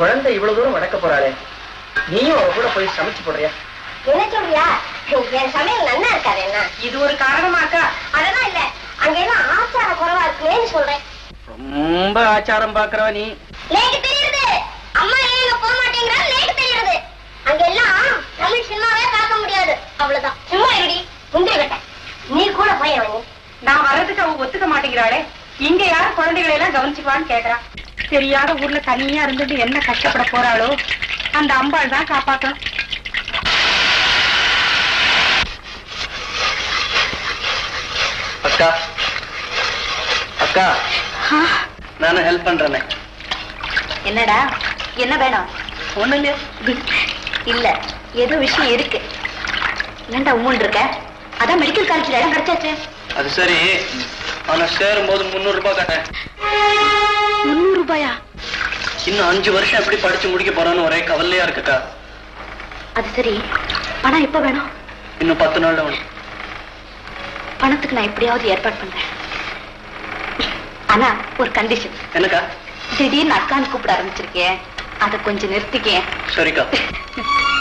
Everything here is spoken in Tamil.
குழந்தை இவ்வளவு தூரம் வளர்க்க போறாளே. நீயும் அவ கூட போய் சமைச்சு போடுறியா? என்ன சொல்றியா? என் சமையல் நல்லா இருக்காது என்ன? இது ஒரு காரணமாக்கா. அதெல்லாம் இல்ல. அங்க எல்லாம் ஆச்சார குறைவா இருக்குமேன்னு சொல்றேன். ரொம்ப ஆச்சாரம் பாக்குறவ நீ. லேக்கு தெரியுது. அம்மா ஏன் இங்க போக மாட்டேங்கிறா லேக்கு தெரியுது. அங்க எல்லாம் தமிழ் சினிமாவே பார்க்க முடியாது. அவ்வளவுதான். சும்மா இருடி முந்திரி கட்ட. நீ கூட போய் வந்து நான் வர்றதுக்கு அவ ஒத்துக்க மாட்டேங்கிறாளே. இங்க யார் குழந்தைகளை எல்லாம் கவனிச்சுக்குவான்னு கேக்குறா. தெரியாத ஊர்ல தனியா இருந்துட்டு என்ன கஷ்டப்பட போறாளோ அந்த அம்பாள் தான் காப்பாத்தணும். அக்கா. அக்கா. நானும் ஹெல்ப் பண்றேனே. என்னடா? என்ன வேணும்? ஒண்ணு இல்லையா இல்ல ஏதோ விஷயம் இருக்கு. ஏன்டா உம்மன் இருக்க? அதான் மெடிக்கல் காலேஜ்ல இடம் கிடைச்சாச்சு. அது சரி. ஆனா சேரும் போது முந்நூறு ரூபாய் கட்டேன். முன்னூறு ரூபாயா இன்னும் அஞ்சு வருஷம் எப்படி படிச்சு முடிக்க போறான்னு ஒரே கவலையா இருக்குக்கா. அது சரி. பணம் எப்ப வேணும்? இன்னும் பத்து நாள்ல வேணும். பணத்துக்கு நான் எப்படியாவது ஏற்பாடு பண்றேன். ஆனா ஒரு கண்டிஷன் என்னக்கா? திடீர்னு அக்கான்னு கூப்பிட ஆரம்பிச்சிருக்கேன். அதை கொஞ்சம் நிறுத்திக்கேன். சரிக்கா.